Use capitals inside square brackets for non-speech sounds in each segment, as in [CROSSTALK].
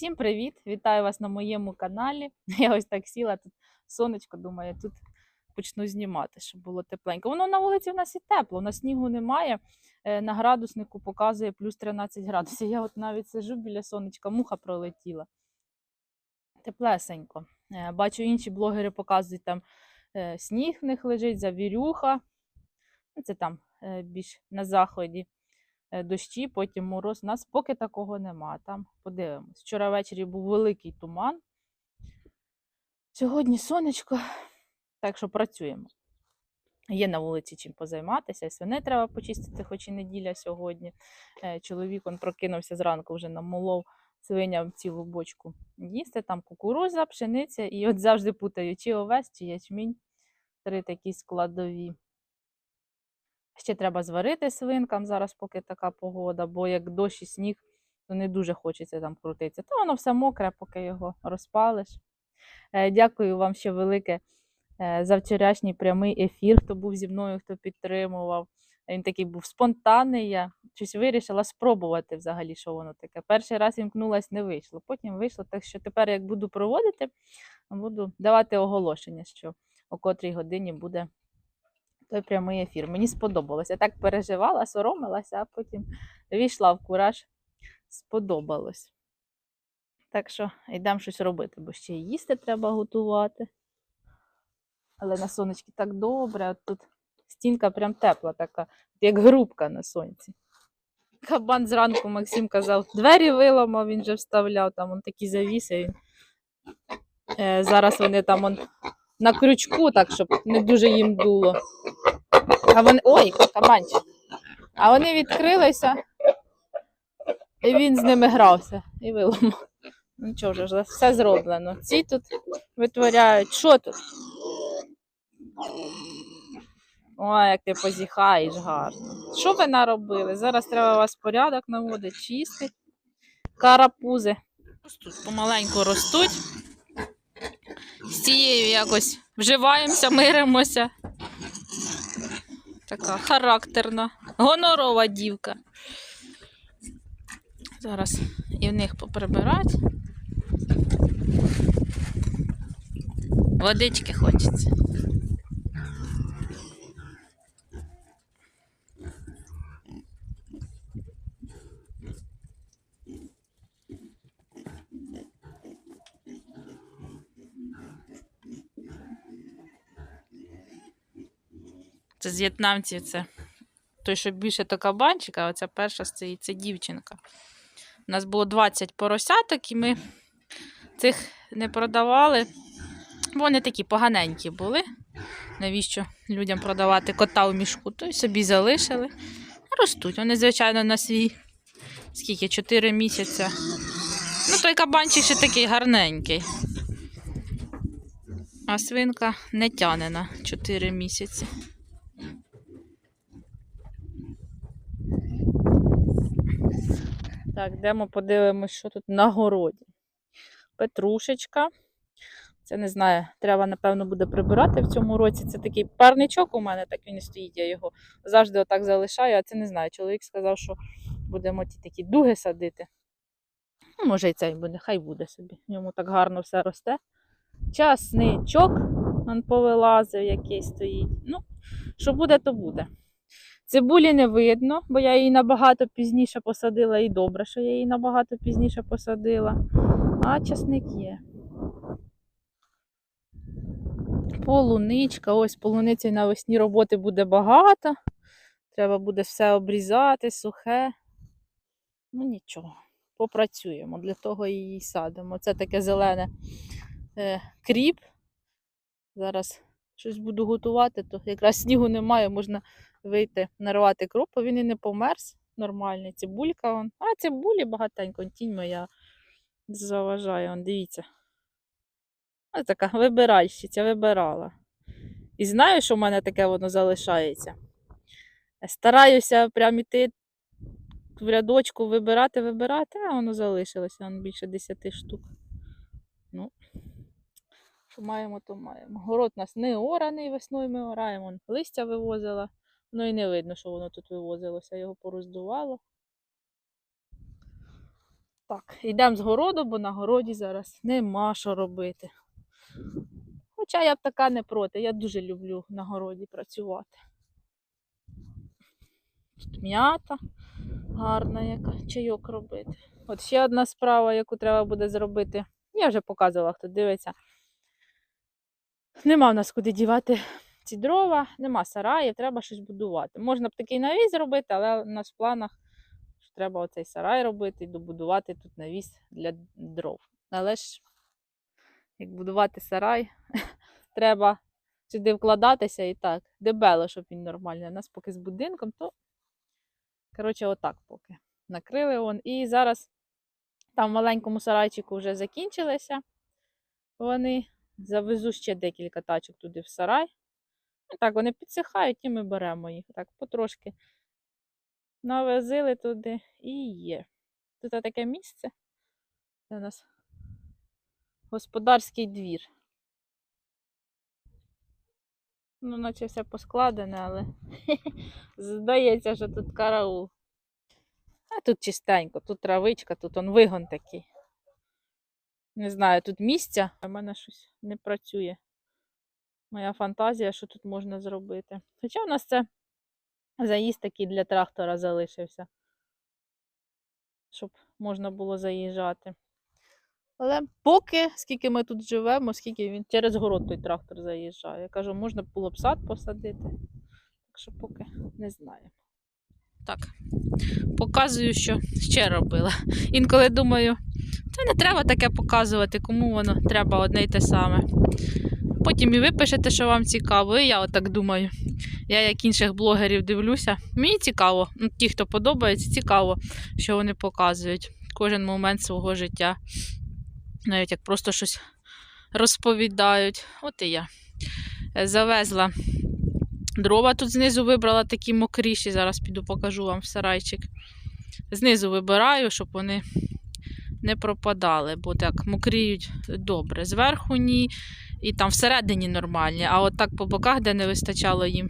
Всім привіт! Вітаю вас на моєму каналі. [LAUGHS] Я ось так сіла тут сонечко, думаю, тут почну знімати, щоб було тепленько. Воно на вулиці в нас і тепло, у нас снігу немає. Е, На градуснику показує плюс 13 градусів. Я от навіть сижу біля сонечка, муха пролетіла. Теплесенько. Е, Бачу, інші блогери показують там е, сніг в них лежить, завірюха. Ну, Це там більш на заході дощі, потім мороз. У нас поки такого нема. Там подивимось. Вчора ввечері був великий туман. Сьогодні сонечко, так що працюємо. Є на вулиці чим позайматися, свини треба почистити, хоч і неділя сьогодні. Е, Чоловік он прокинувся зранку, вже намолов свиням цілу бочку їсти. Там кукуруза, пшениця, і от завжди путаю, чи овес, чи ячмінь. Три такі складові. Ще треба зварити свинкам зараз, поки така погода, бо як дощ і сніг, то не дуже хочеться там крутитися. То воно все мокре, поки його розпалиш. Е, Дякую вам ще велике е, за вчорашній прямий ефір, хто був зі мною, хто підтримував. Він такий був спонтанний. Я щось вирішила спробувати взагалі, що воно таке. Перший раз імкнулась, не вийшло. Потім вийшло. Так що тепер, як буду проводити, буду давати оголошення, що о котрій годині буде той прямий ефір. Мені сподобалося. Я так переживала, соромилася, а потім війшла в кураж. Сподобалось. Так що йдемо щось робити, бо ще й їсти треба готувати. Але на сонечки так добре. От тут стінка прям тепла, така, як грубка на сонці. Кабан зранку Максим казав, двері виламав, він вже вставляв, там он такі завіси. Він... Е, зараз вони там он, на крючку, так, щоб не дуже їм дуло. А вони. Ой, кабанчик. А вони відкрилися, і він з ними грався і виламав. Нічого вже все зроблено. Ці тут витворяють. Що тут? Ой, як ти позіхаєш гарно. Що ви наробили? Зараз треба у вас порядок наводити, чистити. Карапузи. Тут помаленьку ростуть. З цією якось вживаємося, миримося. Така характерна, гонорова дівка. Зараз і в них поприбирати. Водички хочеться. Це з в'єтнамців це той, що більше то кабанчик, а оця перша стоїть, це дівчинка. У нас було 20 поросяток, і ми цих не продавали. Вони такі поганенькі були. Навіщо людям продавати кота у мішку? То й собі залишили. Ростуть. Вони, звичайно, на свій скільки? 4 місяці. Ну, той кабанчик ще такий гарненький. А свинка не тяне на 4 місяці. Так, йдемо подивимось, що тут на городі. Петрушечка. Це не знаю, треба, напевно, буде прибирати в цьому році. Це такий парничок у мене, так він і стоїть. Я його завжди отак залишаю, а це не знаю. Чоловік сказав, що будемо ті такі дуги садити. Ну, може, і цей буде, хай буде собі. В ньому так гарно все росте. Часничок, він повилазив, який стоїть. Ну, що буде, то буде. Цибулі не видно, бо я її набагато пізніше посадила, і добре, що я її набагато пізніше посадила. А часник є. Полуничка, ось полуниці навесні роботи буде багато. Треба буде все обрізати, сухе. Ну нічого, попрацюємо, для того її садимо. Це таке зелене е, кріп. Зараз щось буду готувати, то якраз снігу немає, можна вийти нарвати крупу, він і не померз. Нормальний. Цибулька. Вон. А, цибулі багатенько, тінь моя заважає, вон, дивіться. Ось така вибиральщиця, вибирала. І знаю, що в мене таке воно залишається. Стараюся прям іти в рядочку вибирати, вибирати, а воно залишилося вон більше 10 штук. Ну, що маємо, то маємо. Город у нас не ораний весною миораємо, вон листя вивозила. Ну і не видно, що воно тут вивозилося, його пороздувало. Так, йдемо з городу, бо на городі зараз нема що робити. Хоча я б така не проти, я дуже люблю на городі працювати. Тут м'ята гарна, яка чайок робити. От ще одна справа, яку треба буде зробити. Я вже показувала, хто дивиться. Нема в нас куди дівати ці дрова, нема сараїв, треба щось будувати. Можна б такий навіс зробити, але у нас в планах що треба оцей сарай робити і добудувати тут навіс для дров. Але ж, як будувати сарай, [LAUGHS] треба сюди вкладатися і так, дебело, щоб він нормальний. У нас поки з будинком, то, коротше, отак поки. Накрили он. І зараз там в маленькому сарайчику вже закінчилися вони. Завезу ще декілька тачок туди в сарай. Так, вони підсихають, і ми беремо їх. Так, потрошки навезили туди і є. Тут таке місце. Це у нас господарський двір. Ну, наче все поскладене, але [LAUGHS] здається, що тут караул. А тут чистенько, тут травичка, тут он вигон такий. Не знаю, тут місця, а в мене щось не працює. Моя фантазія, що тут можна зробити. Хоча в нас це заїзд такий для трактора залишився, щоб можна було заїжджати. Але поки, скільки ми тут живемо, скільки він через город той трактор заїжджає. Я кажу, можна було б сад посадити. Так що поки не знаю. Так, показую, що ще робила. Інколи думаю, та не треба таке показувати, кому воно треба одне й те саме. Потім і ви пишете, що вам цікаво, і я отак думаю. Я як інших блогерів дивлюся. Мені цікаво, ну, ті, хто подобається, цікаво, що вони показують. Кожен момент свого життя. Навіть як просто щось розповідають. От і я Е, завезла дрова тут знизу вибрала такі мокріші. Зараз піду покажу вам в сарайчик. Знизу вибираю, щоб вони не пропадали, бо так мокріють добре. Зверху ні, і там всередині нормальні, а от так по боках, де не вистачало їм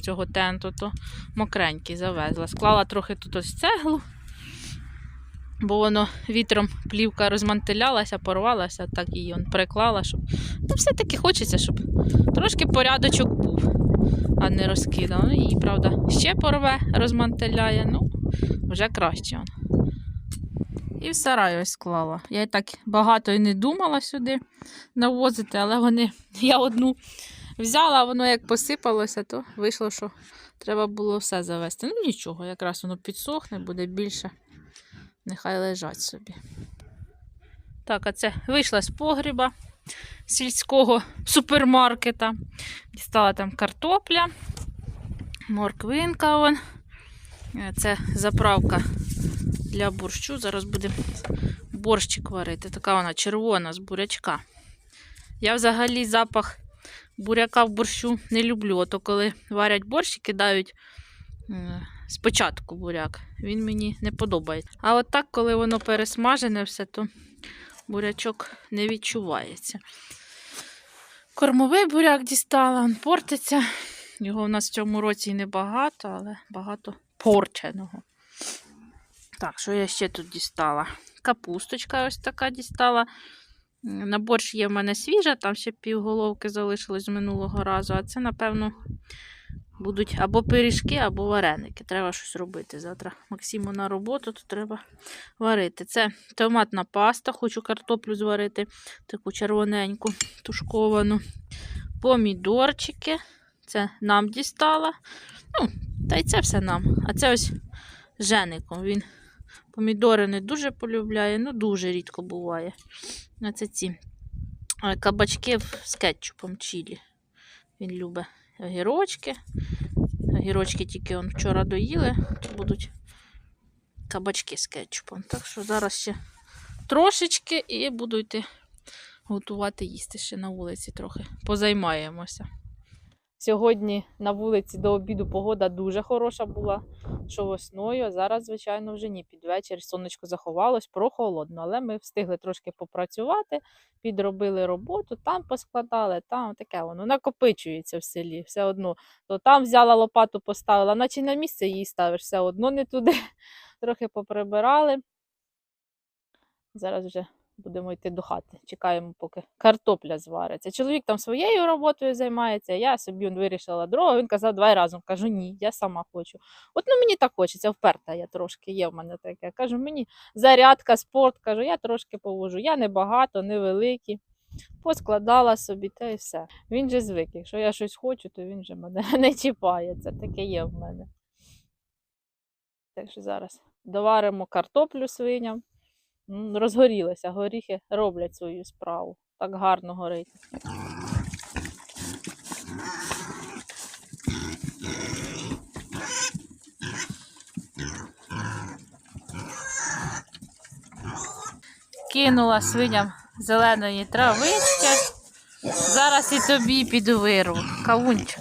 цього тенту, то мокренькі завезла. Склала трохи тут ось цеглу, бо воно вітром плівка розмантилялася, порвалася, так її он приклала, щоб. Ну, все-таки хочеться, щоб трошки порядочок був, а не розкидано. Ну, її, правда, ще порве, розмантиляє, ну, вже краще. Он. І в сарай ось склала. Я і так багато і не думала сюди навозити, але вони, [LAUGHS] я одну взяла, а воно як посипалося, то вийшло, що треба було все завести. Ну нічого, якраз воно підсохне, буде більше. Нехай лежать собі. Так, а це вийшла з погріба сільського супермаркета. Дістала там картопля, морквинка. Вон. Е, Це заправка для борщу. Зараз будемо борщик варити. Така вона червона з бурячка. Я взагалі запах буряка в борщу не люблю. Ото коли варять борщ і кидають спочатку буряк. Він мені не подобається. А от так, коли воно пересмажене все, то бурячок не відчувається. Кормовий буряк дістала, він портиться. Його в нас в цьому році і небагато, але багато порченого. Так, що я ще тут дістала? Капусточка ось така дістала. На борщ є в мене свіжа, там ще півголовки залишилось з минулого разу, а це, напевно, будуть або пиріжки, або вареники. Треба щось робити. Завтра Максиму на роботу, то треба варити. Це томатна паста, хочу картоплю зварити, таку червоненьку, тушковану. Помідорчики. Це нам дістала. Ну, та й це все нам. А це ось Жеником. Він помідори не дуже полюбляє, ну дуже рідко буває. Це ці е, кабачки з кетчупом чилі. Він любить огірочки. Огірочки тільки он вчора доїли, то будуть кабачки з кетчупом. Так що зараз ще трошечки і буду йти готувати їсти ще на вулиці трохи. Позаймаємося. Сьогодні на вулиці до обіду погода дуже хороша була, що весною, а зараз, звичайно, вже ні. Під вечір сонечко заховалось, прохолодно, але ми встигли трошки попрацювати, підробили роботу, там поскладали, там таке воно накопичується в селі. Все одно. То там взяла лопату, поставила, наче на місце її ставиш, все одно не туди. [LAUGHS] Трохи поприбирали. Зараз вже будемо йти до хати. Чекаємо, поки картопля звариться. Чоловік там своєю роботою займається, я собі вирішила дрова. Він казав, давай разом. Кажу, ні, я сама хочу. От ну мені так хочеться, вперта я трошки є в мене таке. Кажу, мені зарядка, спорт, кажу, я трошки повожу. Я не багато, не. Поскладала собі та і все. Він же звик. Якщо я щось хочу, то він же мене [LAUGHS] не чіпає. Це таке є в мене. Так що зараз доваримо картоплю свиням. М, Розгорілися, горіхи роблять свою справу. Так гарно горить. Кинула свиням зеленої травички. Зараз і тобі піду вирву. Кавунчик.